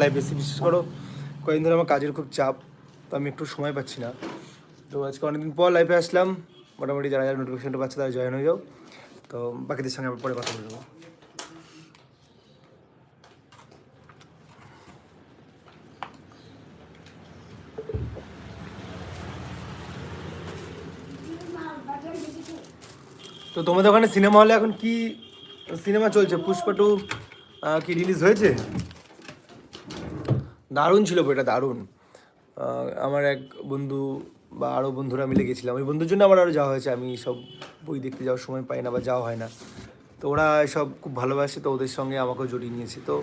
Life বেশি বিশেষ করো কয়েকদিন ধরে আমার কাজের খুব চাপ, তো আমি একটু সময় পাচ্ছি না। তো আজকে অনেকদিন পর লাইফে আসলাম, মোটামুটি যারা যারা নোটিফিকেশনটা পাচ্ছে তারা জয়েন হয়ে যাও। তো বাকিদের সঙ্গে পরে কথা বলব। তো তোমাদের ওখানে সিনেমা হলে এখন কি সিনেমা চলছে? পুষ্পা টু কি রিলিজ হয়েছে? দারুণ ছিল বইটা, দারুণ। আমার এক বন্ধু বা আরও বন্ধুরা মিলে গেছিলাম। ওই বন্ধুর জন্য আমার আরও যাওয়া হয়েছে। আমি সব বই দেখতে যাওয়ার সময় পাই না বা যাওয়া হয় না। তো ওরা সব খুব ভালোবাসে, তো ওদের সঙ্গে আমাকেও জড়িয়ে নিয়েছে। তো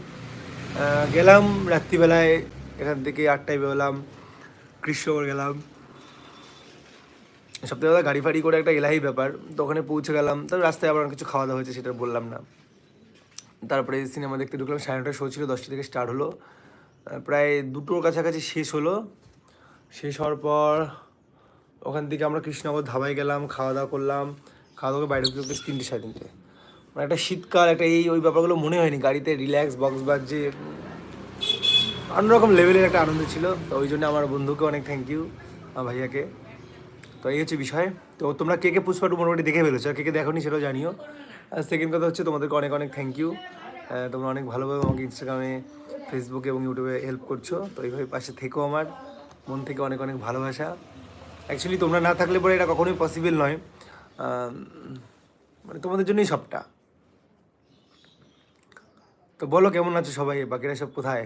গেলাম রাত্রিবেলায়, এখান থেকে আটটায় বেরোলাম, কৃষ্ণগড় গেলাম। সপ্তাহে কথা, গাড়ি ফাড়ি করে একটা এলাহি ব্যাপার। তো ওখানে পৌঁছে গেলাম। তার রাস্তায় আবার কিছু খাওয়া দাওয়া হয়েছে সেটা বললাম না। তারপরে সিনেমা দেখতে ঢুকলাম। সাড়ে নটার শো ছিল, দশটা থেকে স্টার্ট হলো। প্রায় দুটোর কাছাকাছি শেষ হলো। শেষ হওয়ার পর ওখান থেকে আমরা কৃষ্ণনগর ধাবায় গেলাম, খাওয়া দাওয়া করলাম। খাওয়া দাওয়া বাইরে ঢুকতে তিনটে সাড়ে তিনটে। মানে একটা শীতকাল, একটা এই, ওই ব্যাপারগুলো মনে হয়নি। গাড়িতে রিল্যাক্স বক্স বাজছে। অন্যরকম লেভেলের একটা আনন্দ ছিল। তো ওই জন্য আমার বন্ধুকে অনেক থ্যাংক ইউ আমার ভাইয়াকে। তো এই হচ্ছে বিষয়। তো তোমরা কে কে পুষ্পা টু মোটামুটি দেখে ফেলেছো? আর কে কে দেখো নি সেটাও জানিও। আর সেকেন্ড কথা হচ্ছে, তোমাদেরকে অনেক অনেক থ্যাংক ইউ তোমরা অনেক ভালোভাবে আমাকে ইনস্টাগ্রামে ফেসবুকে এবং ইউটিউবে হেল্প করছ তো এইভাবে পাশে থেকো আমার মন থেকে অনেক অনেক ভালোবাসা অ্যাকচুয়ালি তোমরা না থাকলে পরে এটা কখনোই পসিবল নয় মানে তোমাদের জন্যই সবটা তো বলো কেমন আছো সবাই বাকিরা সব কোথায়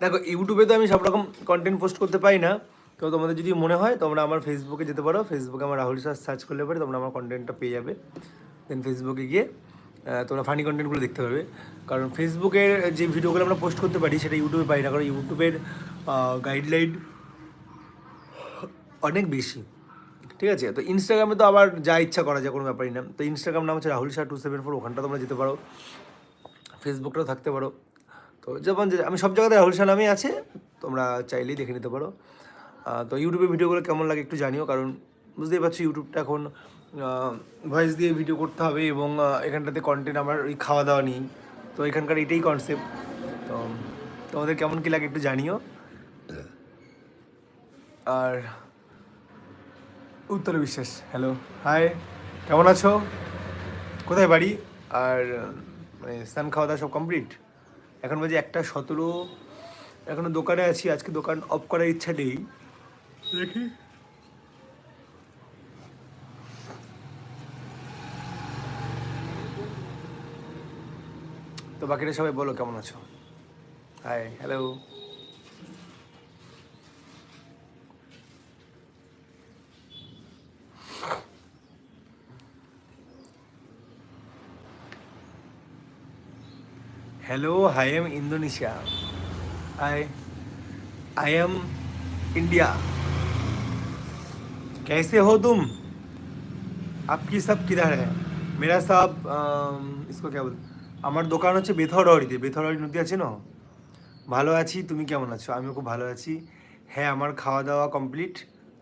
দেখো ইউটিউবে তো আমি সব রকম কন্টেন্ট পোস্ট করতে পারি না। তো তোমাদের যদি মনে হয়, তোমরা আমার ফেসবুকে যেতে পারো। ফেসবুকে আমার রাহুল স্যার সার্চ করলে পরে তোমরা আমার কন্টেন্টটা পেয়ে যাবে। দেন ফেসবুকে গিয়ে তোমরা ফানি কন্টেন্টগুলো দেখতে পাবে কারণ ফেসবুকের যে ভিডিওগুলো আমরা পোস্ট করতে পারি, সেটা ইউটিউবে পাই না। কারণ ইউটিউবের গাইডলাইন অনেক বেশি। ঠিক আছে? তো ইনস্টাগ্রামে তো আবার যা ইচ্ছা করা যায়, কোনো ব্যাপারই না। তো ইনস্টাগ্রাম নাম হচ্ছে Rahul Shah two seven four ওখানটা তোমরা যেতে পারো। ফেসবুকটাও থাকতে পারো। তো যেমন আমি সব জায়গাতে রাহুল শাহ আছে, তোমরা চাইলেই দেখে নিতে পারো। তো ইউটিউবে ভিডিওগুলো কেমন লাগে একটু জানিও, কারণ বুঝতেই পারছি ইউটিউবটা এখন ভয়েস দিয়ে ভিডিও করতে হবে এবং এখানটাতে কন্টেন্ট আমার ওই খাওয়া দাওয়া নেই। তো এখানকার এটাই কনসেপ্ট তো, তোমাদের কেমন কী লাগে একটু জানিও। আর উত্তর বিশ্বাস হ্যালো হাই কেমন আছো? কোথায় বাড়ি? আর মানে স্নান খাওয়া দাওয়া সব কমপ্লিট এখন বাজে একটা সতেরো। এখনও দোকানে আছি আজকে দোকান অফ করার ইচ্ছা নেই। দেখি। তো বাকিটা সবাই বলো কেমন আছো? Hi hello hello I am Indonesia I I am India कैसे हो तुम आपकी सब किधर है मेरा सब अम, इसको क्या बोल আমার দোকান হচ্ছে বেথরওয়ারিতে বেথরওয়ারি নদী আছে না ভালো আছি তুমি কেমন আছো আমিও খুব ভালো আছি হ্যাঁ আমার খাওয়া দাওয়া কমপ্লিট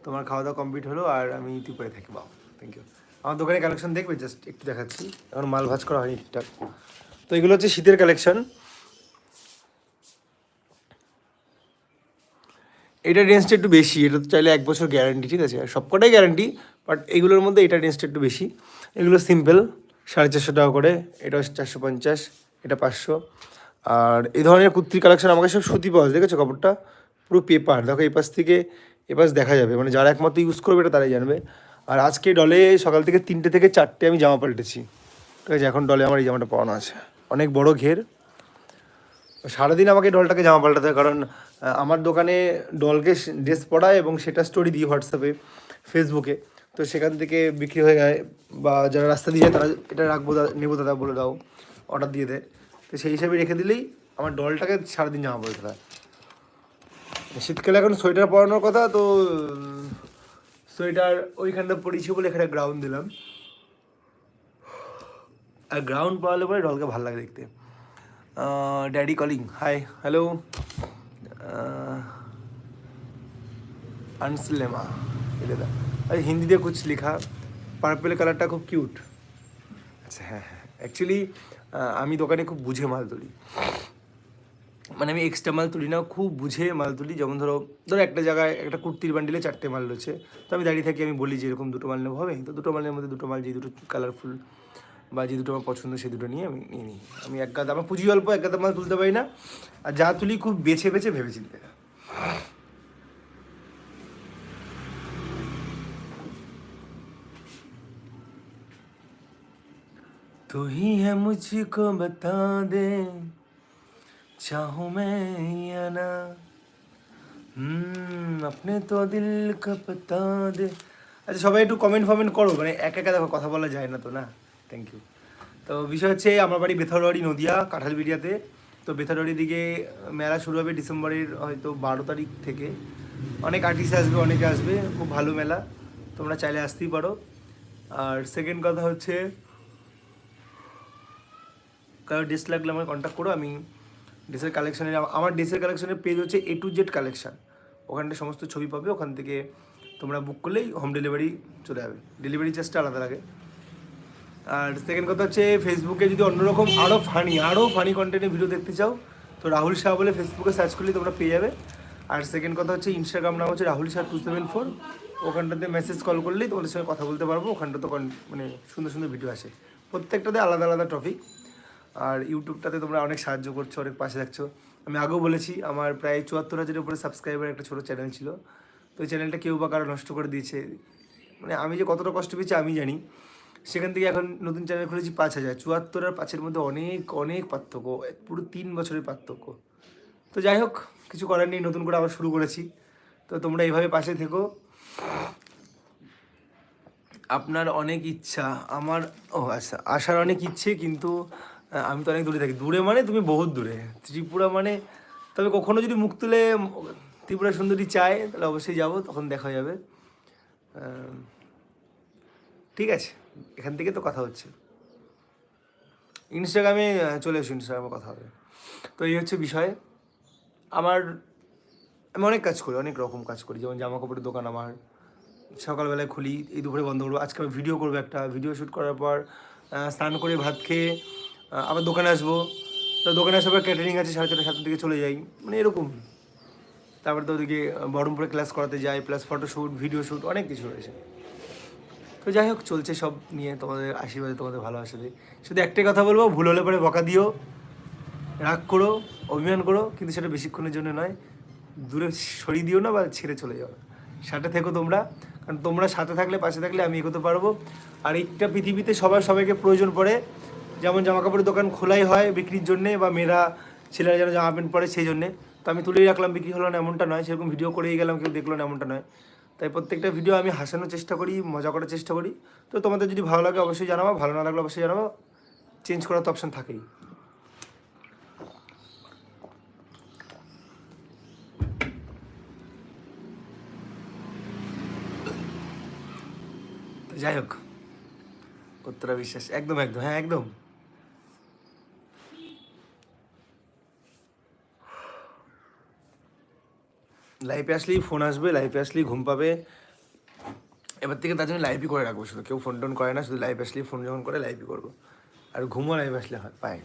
তোমার খাওয়া দাওয়া কমপ্লিট হলো আর আমি ত্রিপুরায় থাকি বাও থ্যাংক ইউ আমার দোকানে কালেকশন দেখবে জাস্ট একটু দেখাচ্ছি এখন মাল ভাজ করা হয়নি ঠিকঠাক তো এগুলো হচ্ছে শীতের কালেকশন এটা রেঞ্জটা একটু বেশি, এটা তো চাইলে এক বছর গ্যারান্টি ঠিক আছে? আর সবকটাই গ্যারান্টি বাট এগুলোর মধ্যে এটা রেঞ্জটা একটু বেশি। এগুলো সিম্পল সাড়ে চারশো টাকা করে, এটা হচ্ছে চারশো পঞ্চাশ, এটা পাঁচশো। আর এই ধরনের কুর্তির কালেকশন আমাকে সব সুতি পাওয়া যায়, দেখেছ কাপড়টা? পুরো পেপার দেখো এই পাশ থেকে এ পাশ দেখা যাবে। মানে যারা একমাত্র ইউজ করবে এটা তারাই জানবে। আর আজকে ডলে সকাল থেকে তিনটে থেকে চারটে আমি জামা পাল্টেছি। ঠিক আছে, এখন ডলে আমার এই জামাটা পরানো আছে। অনেক বড় ঘের। সারাদিন আমাকে ডলটাকে জামা পাল্টাতে হয়, কারণ আমার দোকানে ডলকে ড্রেস পড়ায় এবং সেটা স্টোরি দিই হোয়াটসঅ্যাপে ফেসবুকে তো সেখান থেকে বিক্রি হয়ে যায়, বা যারা রাস্তা দিয়ে যায় তারা এটা রাখব নেব দাদা বলে দাও অর্ডার দিয়ে দেয়। তো সেই হিসাবে রেখে দিলেই আমার ডলটাকে সারাদিন জামা পড়তে হয়। শীতকালে এখন সোয়েটার পরানোর কথা, তো সোয়েটার ওইখানটা পরিয়েছি বলে এখানে গ্রাউন্ড দিলাম। আর গ্রাউন্ড পাওয়ালে পরে ডলকে ভালো লাগে দেখতে। ড্যাডি কলিং হাই হ্যালো আনসলেমা, এটা দা আচ্ছা হিন্দিতে কুছ লেখা পার্পেল কালারটা খুব কিউট আচ্ছা হ্যাঁ হ্যাঁ। অ্যাকচুয়ালি আমি দোকানে খুব বুঝে মাল তুলি। মানে আমি এক্সট্রা মাল তুলি না, খুব বুঝে মাল তুলি। যেমন ধরো ধরো একটা জায়গায় একটা কুর্তির বান্ডিলে চারটে মাল রয়েছে। তো আমি দাঁড়িয়ে থাকি, আমি বলি যে এরকম দুটো মাল নেব, হবে? তো দুটো মালের মধ্যে দুটো মাল যে দুটো কালারফুল বা যে দুটো আমার পছন্দ সেই দুটো নিয়ে আমি নিয়ে নিই আমি এক গাদা আমার পুঁজি অল্প এক গাদা মাল তুলতে পারি না আর যা তুলি খুব বেছে বেছে ভেবে চিনতে तू ही है मुझको बता दे चाहूँ मैं या ना হুম আপনি তো দিল কা পতা দে আচ্ছা সবাই একটু কমেন্ট ফমেন্ট করো মানে একা একা দেখো কথা বলা যায় না তো না থ্যাংক ইউ তো বিষয় হচ্ছে, আমার বাড়ি বেথরবাড়ি নদিয়া, কাঁঠালবিড়িয়াতে। তো বেথরবাড়ির দিকে মেলা শুরু হবে ডিসেম্বরের হয়তো বারো তারিখ থেকে। অনেক আর্টিস্ট আসবে, অনেকে আসবে, খুব ভালো মেলা। তোমরা চাইলে আসতেই পারো। আর সেকেন্ড কথা হচ্ছে, কারও ড্রেস লাগলে আমার কন্ট্যাক্ট করো, আমি ড্রেসের কালেকশনের আমার ড্রেসের কালেকশনের পেজ হচ্ছে এ টু জেড কালেকশন ওখানটা সমস্ত ছবি পাবে, ওখান থেকে তোমরা বুক করলেই হোম ডেলিভারি চলে যাবে। ডেলিভারি চার্জটা আলাদা লাগে। আর সেকেন্ড কথা হচ্ছে ফেসবুকে যদি অন্যরকম আরও ফানি আরও ফানি কন্টেন্টের ভিডিও দেখতে চাও, তো রাহুল শাহ বলে ফেসবুকে সার্চ করলে তোমরা পেয়ে যাবে। আর সেকেন্ড কথা হচ্ছে ইনস্টাগ্রাম নাম হচ্ছে Rahul Shah two seven four ওখানটাতে মেসেজ কল করলেই তোমাদের সঙ্গে কথা বলতে পারব, ওখানটা তো কন- মানে সুন্দর সুন্দর ভিডিও আসে। প্রত্যেকটাতে আলাদা আলাদা টপিক আর ইউটিউবটাতে তোমরা অনেক সাহায্য করছ, অনেক পাশে থাকছো। আমি আগেও বলেছি, আমার প্রায় চুয়াত্তর হাজারের উপরে সাবস্ক্রাইবার একটা ছোটো চ্যানেল ছিল। তো ওই চ্যানেলটা কেউ বা কারও নষ্ট করে দিয়েছে। মানে আমি যে কতটা কষ্ট পেয়েছি, আমি জানি। সেখান থেকে এখন নতুন চ্যানেল খুলেছি পাঁচ হাজার। চুয়াত্তর আর পাঁচের মধ্যে অনেক অনেক পার্থক্য। পুরো তিন বছরের পার্থক্য। তো যাই হোক, কিছু করার নেই, নতুন করে আবার শুরু করেছি। তো তোমরা এইভাবে পাশে থেকো। আপনার অনেক ইচ্ছা, আমার, ও আচ্ছা আসার অনেক ইচ্ছে, কিন্তু আমি তো অনেক দূরে থাকি। দূরে মানে তুমি বহুত দূরে। ত্রিপুরা মানে তবে কখনো যদি মুখ তুলে ত্রিপুরা সুন্দরী চায়, তাহলে অবশ্যই যাব, তখন দেখা যাবে। ঠিক আছে, এখান থেকে তো কথা হচ্ছে। ইনস্টাগ্রামে চলে এসো ইনস্টাগ্রামে কথা হবে। তো এই হচ্ছে বিষয়। আমার, আমি অনেক কাজ করি, অনেক রকম কাজ করি, যেমন জামা কাপড়ের দোকান আমার। সকালবেলায় খুলি, এই দুপুরে বন্ধ করব। আজকে আমি ভিডিও করব একটা। ভিডিও শ্যুট করার পর স্নান করে ভাত খেয়ে আবার দোকানে আসব। তো দোকানে আসার পর ক্যাটারিং আছে, সাড়ে চারটে, সাতটার দিকে চলে যাই। মানে এরকম। তারপরে তো ওদিকে বহরমপুরে ক্লাস করাতে যাই প্লাস ফটোশ্যুট ভিডিও শ্যুট অনেক কিছু রয়েছে। তো যাই হোক, চলছে সব নিয়ে তোমাদের আশীর্বাদে, তোমাদের ভালোবাসাতে। শুধু একটাই কথা বলব, ভুল হলে পরে বকা দিও। রাগ করো, অভিমান করো, কিন্তু সেটা বেশিক্ষণের জন্য নয়। দূরে সরিয়ে দিও না বা ছেড়ে চলে যাও। সাথে থেকো তোমরা, কারণ তোমরা সাথে থাকলে, পাশে থাকলে আমি এগোতে পারব। আর এইটা পৃথিবীতে সবার সবাইকে প্রয়োজন পড়ে। যেমন জামা কাপড়ের দোকান খোলাই হয় বিক্রির জন্যে বা মেয়েরা, ছেলেরা যেন জামা প্যান্ট পরে সেই জন্যে। তো আমি তুলেই রাখলাম, বিক্রি হলো না, এমনটা নয়। সেরকম ভিডিও করেই গেলাম, কেউ দেখল না, এমনটা নয়। তাই প্রত্যেকটা ভিডিও আমি হাসানোর চেষ্টা করি, মজা করার চেষ্টা করি। তো তোমাদের যদি ভালো লাগে অবশ্যই জানাব, ভালো না লাগলে অবশ্যই জানাব। চেঞ্জ করার তো অপশান থাকেই। যাই হোক উত্তরা বিশ্বাস একদম একদম হ্যাঁ একদম। লাইফে আসলেই ফোন আসবে লাইফে আসলেই ঘুম পাবে। এবার থেকে তার জন্য লাইভই করে রাখব, শুধু কেউ ফোন টোন করে না, শুধু লাইভ আসলেই ফোন যখন করে লাইভই করব। আর ঘুমও লাইভ আসলে হয়, পায়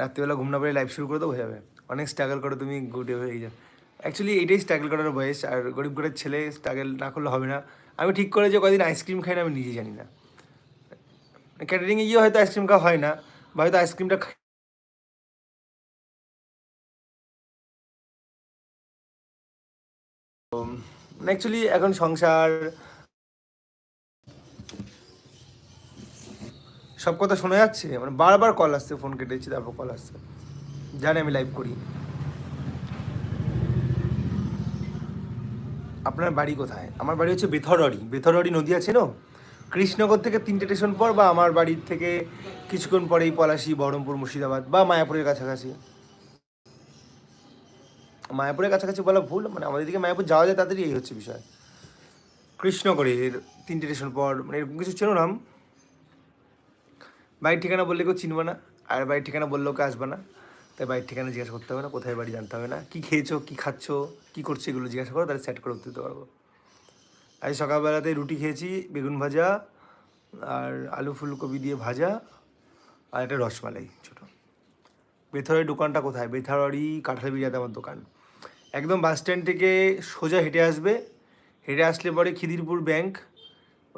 রাত্রিবেলা ঘুম না পেলে লাইভ শুরু করে তো হয়ে যাবে। অনেক স্ট্রাগল করে তুমি গুড হয়ে যাও অ্যাকচুয়ালি এটাই স্ট্রাগল করার বয়স, আর গরিব ঘরের ছেলে স্ট্রাগল না করলে হবে না। আমি ঠিক করে যে কদিন আইসক্রিম খাই না, আমি নিজে জানি না। ক্যাটারিংয়ে গিয়ে হয়তো আইসক্রিম খাওয়া হয় না, বা হয়তো আইসক্রিমটা অ্যাকচুয়ালি এখন সংসার, সব কথা শোনা যাচ্ছে? মানে বারবার কল আসছে ফোন কেটেছি, তারপর কল আসছে। জানি আমি লাইভ করি। আপনার বাড়ি কোথায়? আমার বাড়ি হচ্ছে বেথরডি বেথরডি নদী আছে না? কৃষ্ণনগর থেকে তিনটে স্টেশন পর বা আমার বাড়ির থেকে কিছুক্ষণ পরেই পলাশি, বহরমপুর, মুর্শিদাবাদ বা মায়াপুরের কাছাকাছি। মায়াপুরের কাছাকাছি বলা ভুল মানে আমাদের দিকে মায়াপুর যাওয়া যায় তাদেরই এই হচ্ছে বিষয়। কৃষ্ণগড়ের তিনটে স্টেশন পর মানে এরকম কিছু ছিল নাম? বাড়ির ঠিকানা বললে কেউ চিনবে না, আর বাড়ির ঠিকানা বললেও কেউ আসবে না। তাই বাড়ির ঠিকানা জিজ্ঞাসা করতে হবে না, কোথায় বাড়ি জানতে হবে না, কী খেয়েছো, কী খাচ্ছ, কী করছ এগুলো জিজ্ঞাসা করো, তাহলে সেট করে উঠতে পারব। আজ সকালবেলাতে রুটি খেয়েছি, বেগুন ভাজা, আর আলু ফুলকপি দিয়ে ভাজা, আর একটা রসমালাই ছোটো। বেথরের দোকানটা কোথায়? বেথারি কাঁঠাল বিরিয়াতে আমার দোকান। একদম বাস স্ট্যান্ড থেকে সোজা হেঁটে আসবে। হেঁটে আসলে পরে খিদিরপুর ব্যাংক,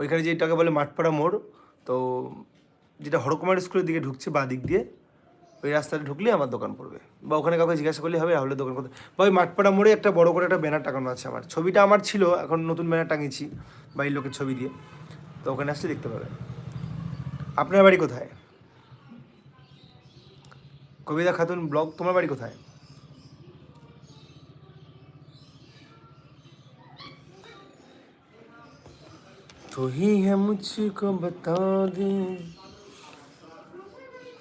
ওইখানে যেটাকে বলে মাঠপাড়া মোড়। তো যেটা হরকুমার স্কুলের দিকে ঢুকছে বা দিক দিয়ে, ওই রাস্তাটা ঢুকলে আমার দোকান পড়বে। বা ওখানে কাউকে জিজ্ঞাসা করলে হবে, রাহুলের দোকান কোথায়? বা ওই মাঠপাড়া মোড়ে একটা বড় করে একটা ব্যানার টাঙানো আছে আমার। ছবিটা আমার ছিল, এখন নতুন ব্যানার টাঙিয়েছি, বাড়ির লোকের ছবি দিয়ে। তো ওখানে আসলে দেখতে পাবে আপনার বাড়ি কোথায়? কবিতা খাতুন ব্লগ, তোমার বাড়ি কোথায়? तो ही है मुझको बता दे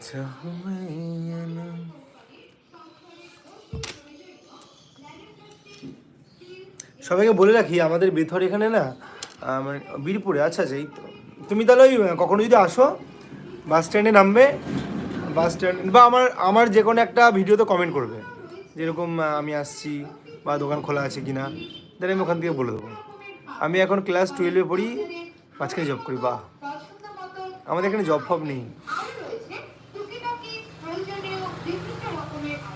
चाहूं मैं या ना সবাইকে বলে রাখি আমাদের বেথর এখানে না আহ, মানে বীরপুরে আচ্ছা আচ্ছা এই তো। তুমি তাহলে ওই আহ, কখনো যদি আসো বাস স্ট্যান্ডে নামবে বাস স্ট্যান্ড বা আমার আমার যে কোনো একটা ভিডিওতে কমেন্ট করবে যেরকম আহ, আমি আসছি বা দোকান খোলা আছে কি না তাহলে আমি ওখান থেকে বলে দেবো আমি এখন ক্লাস টুয়েলভে পড়ি মাঝখানে জব করি, বাহ। আমাদের এখানে জব ফব নেই।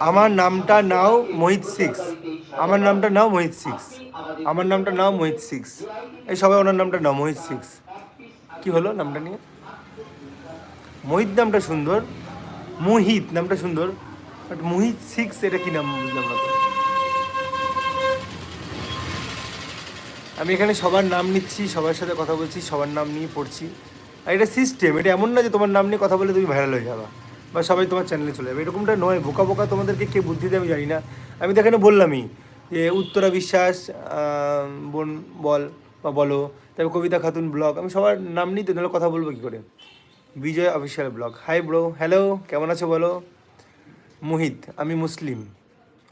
আমার নামটা নাও মোহিত সিক্স। আমার নামটা নাও মোহিত সিক্স। আমার নামটা নাও মোহিত সিক্স। এই সবাই ওনার নামটা নাও মোহিত সিক্স। কি হলো নামটা নিয়ে? মোহিত নামটা সুন্দর, মোহিত নামটা সুন্দর বাট মোহিত সিক্স, এটা কি নাম বুঝলাম না। আমি এখানে সবার নাম নিচ্ছি, সবার সাথে কথা বলছি, সবার নাম নিয়ে পড়ছি। আর এটা সিস্টেম এটা এমন না যে তোমার নাম নিয়ে কথা বলে তুমি ভাইরাল হয়ে যাবা বা সবাই তোমার চ্যানেলে চলে যাবে। এরকমটা নয়, বোকা বোকা তোমাদেরকে কে বুদ্ধি দেয় আমি জানি না। আমি তো এখানে বললামই যে উত্তরা বিশ্বাস বোন, বল বা বলো, তারপর কবিতা খাতুন ব্লগ, আমি সবার নাম নিই তো, নাহলে কথা বলব কী করে? Vijay official blog. Hi bro hello কেমন আছো বলো? মোহিত, আমি মুসলিম,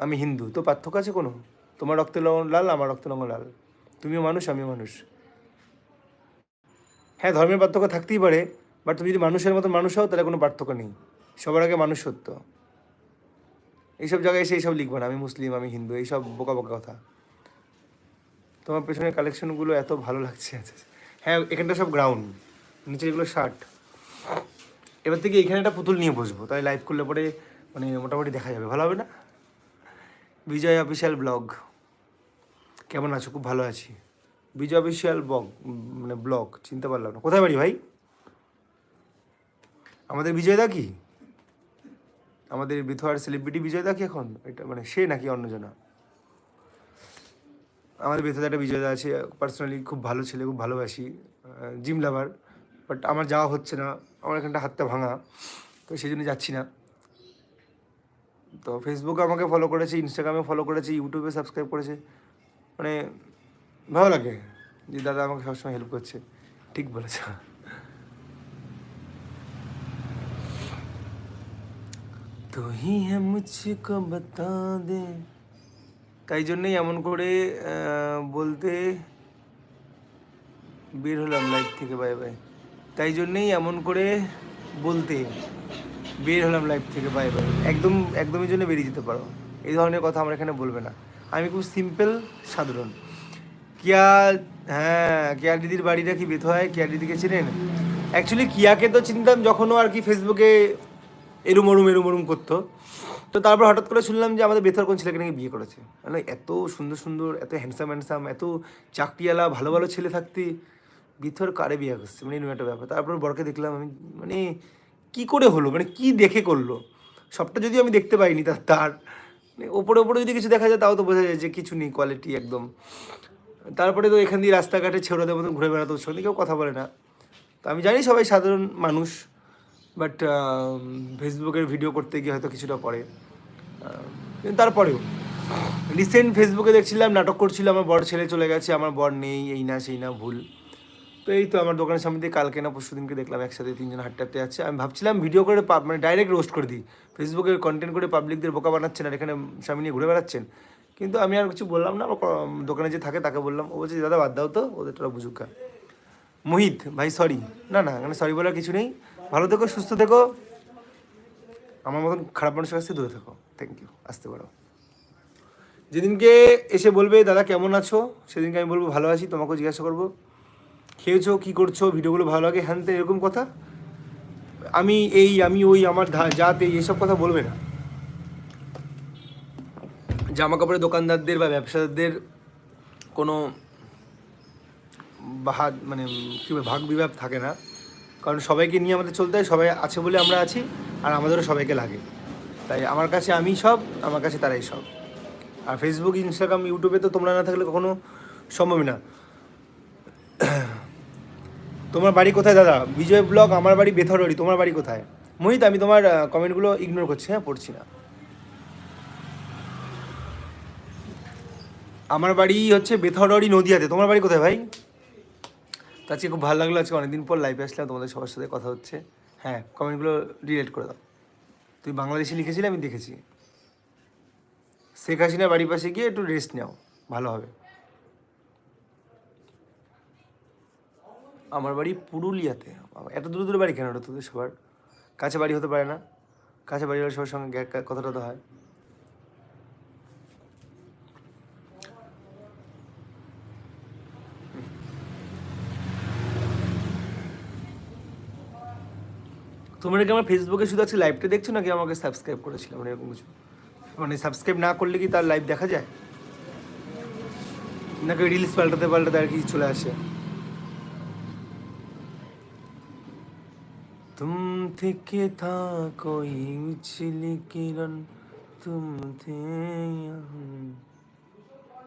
আমি হিন্দু, তো পার্থক্য আছে কোনো? তোমার রক্ত লাল, আমার রক্ত লাল তুমিও মানুষ, আমিও মানুষ। হ্যাঁ ধর্মের পার্থক্য থাকতেই পারে বাট তুমি যদি মানুষের মতো মানুষ হও, তাহলে কোনো পার্থক্য নেই। সবার আগে মানুষ সত্য। এইসব জায়গায় এসে এইসব লিখবে না, আমি মুসলিম, আমি হিন্দু, এইসব বোকা বোকা কথা। তোমার পেছনের কালেকশনগুলো এত ভালো লাগছে। হ্যাঁ এখানটা সব গ্রাউন্ড নিচে এগুলো শার্ট এবার থেকে এখানে একটা পুতুল নিয়ে বসবো, তাই লাইভ করলে পরে মানে মোটামুটি দেখা যাবে, ভালো হবে না? বিজয় অফিসিয়াল ব্লগ কেমন আছো? খুব ভালো আছি। বিজয় অফিসিয়াল ব্লগ মানে ব্লগ, চিনতে পারলাম না। কোথায় বাড়ি ভাই? আমাদের বিজয়দা কি? আমাদের বিথোয়ার সেলিব্রিটি বিজয়দা কি এখন? এটা মানে সে নাকি অন্যজনা? আমাদের বেথুতে একটা বিজয়দা আছে পার্সোনালি খুব ভালো ছেলে, খুব ভালোবাসি জিম লাভার বাট আমার যাওয়া হচ্ছে না। আমার এখানটা হাতটা ভাঙা, তো সেই জন্য যাচ্ছি না। তো ফেসবুকে আমাকে ফলো করেছে ইনস্টাগ্রামে ফলো করেছে ইউটিউবে সাবস্ক্রাইব করেছে। মানে ভালো লাগে যে দাদা আমাকে সবসময় হেল্প করছে। ঠিক বলেছ। তো হি হ্যাঁ বাতা দে। তাই জন্যই এমন করে বলতে বের হলাম লাইফ থেকে বাই বাই তাই জন্যই এমন করে বলতে বের হলাম লাইফ থেকে বাই বাই একদম, একদমই জন্য বেরিয়ে যেতে পারো। এই ধরনের কথা আমরা এখানে বলবে না। আমি খুব সিম্পল সাধারণ। কিয়া হ্যাঁ কিয়া দিদির বাড়িটা কি বেথ হয়? কিয়া দিদিকে চিনেন? অ্যাকচুয়ালি কিয়াকে তো চিনতাম যখনও আর কি ফেসবুকে এরুম ওরুম এরুম ওরুম করতো। তো তারপর হঠাৎ করে শুনলাম যে আমাদের বেথর কোন ছেলেকে নাকি বিয়ে করেছে। মানে এত সুন্দর সুন্দর, এত হ্যান্ডসাম হ্যান্ডসাম এত চাকরিওয়ালা ভালো ভালো ছেলে থাকতে। বিথর কারে বিয়ে করছে? মানে এরকম একটা ব্যাপার। তারপর বরকে দেখলাম, আমি মানে কি করে হলো? মানে কি দেখে করল? সবটা যদি আমি দেখতে পাইনি তার তার। ওপরে ওপরে যদি কিছু দেখা যায়, তাও তো বোঝা যায় যে কিছু নেই কোয়ালিটি একদম। তারপরে তো এখান দিয়ে রাস্তাঘাটে ছেড়োদের মতন ঘুরে বেড়াতো ওর সঙ্গে কেউ কথা বলে না। তো আমি জানি সবাই সাধারণ মানুষ বাট ফেসবুকের ভিডিও করতে গিয়ে হয়তো কিছুটা পরে। তারপরেও রিসেন্ট ফেসবুকে দেখছিলাম, নাটক করছিল, আমার বড় ছেলে চলে গেছে, আমার বর নেই, এই না, সেই না, ভুল। তো এই তো আমার দোকানের সামনে দিয়ে কালকে না পরশু দিনকে দেখলাম একসাথে তিনজন হাঁটতে হাঁটতে যাচ্ছে আমি ভাবছিলাম ভিডিও করে মানে ডাইরেক্ট রোস্ট করে দিই। ফেসবুকে কন্টেন্ট করে পাবলিকদের বোকা বানাচ্ছেন আর এখানে স্বামী নিয়ে ঘুরে বেড়াচ্ছেন। কিন্তু আমি আর কিছু বললাম না, আমার দোকানে যে থাকে তাকে বললাম, ও বলছে, দাদা, বাদ দাও তো, ওদের তোরা বুঝুক। মোহিত, ভাই সরি না না, এখানে সরি বলার কিছু নেই। ভালো থেকো, সুস্থ থেকো। আমার মতন খারাপ মানুষের কাছ থেকে দূরে থাকো। থ্যাংক ইউ আসতে পারো। যেদিনকে এসে বলবে, দাদা, কেমন আছো? সেদিনকে আমি বলব, ভালো আছি, তোমাকেও জিজ্ঞাসা করব। খেয়েছো, কী করছ, ভিডিওগুলো ভালো লাগে? হ্যান ত্যান, এরকম কথা? আমি এই, আমি ওই, আমার জাত এই, এসব কথা বলবে না। জামা কাপড়ের দোকানদারদের বা ব্যবসাদারদের কোনো ভাগ মানে কী ভাগ বিভাগ থাকে না। কারণ সবাইকে নিয়ে আমাদের চলতে হয়, সবাই আছে বলে আমরা আছি, আর আমাদেরও সবাইকে লাগে। তাই আমার কাছে আমি সব, আমার কাছে তারাই সব। আর ফেসবুক ইনস্টাগ্রাম ইউটিউবে তো তোমরা না থাকলে কখনো সম্ভব না। তোমার বাড়ি কোথায়, দাদা? বিজয় ব্লগ, আমার বাড়ি বেথরবাড়ি তোমার বাড়ি কোথায়? মোহিত, আমি তোমার কমেন্টগুলো ইগনোর করছি হ্যাঁ? পড়ছি না। আমার বাড়ি হচ্ছে বেথরবাড়ি নদিয়াতে। তোমার বাড়ি কোথায় ভাই? তো খুব ভালো লাগল, আজকে অনেকদিন পর লাইভে আসলাম, তোমাদের সবার সাথে কথা হচ্ছে। হ্যাঁ কমেন্টগুলো ডিলিট করে দাও। তুই বাংলাদেশি লিখেছিলে, আমি দেখেছি। শেখ হাসিনার বাড়ির পাশে গিয়ে একটু রেস্ট নাও, ভালো হবে। আমার বাড়ি পুরুলিয়াতে। এত দূরে দূরে বাড়ি কেন? ওটা তোদের সবার কাছে বাড়ি হতে পারে না। কাছে বাড়ি হলে সবার সঙ্গে কথা টথা হয়। তোমরা কি আমার ফেসবুকে শুধু আজকে লাইভটা দেখছ নাকি আমাকে সাবস্ক্রাইব করেছিল? মানে এরকম কিছু। মানে সাবস্ক্রাইব না করলে কি তার লাইভ দেখা যায়? নাকি রিলস পাল্টাতে পাল্টাতে আর কি চলে আসে? তুম থেকে থাকো উছলি কিরণ তুম থে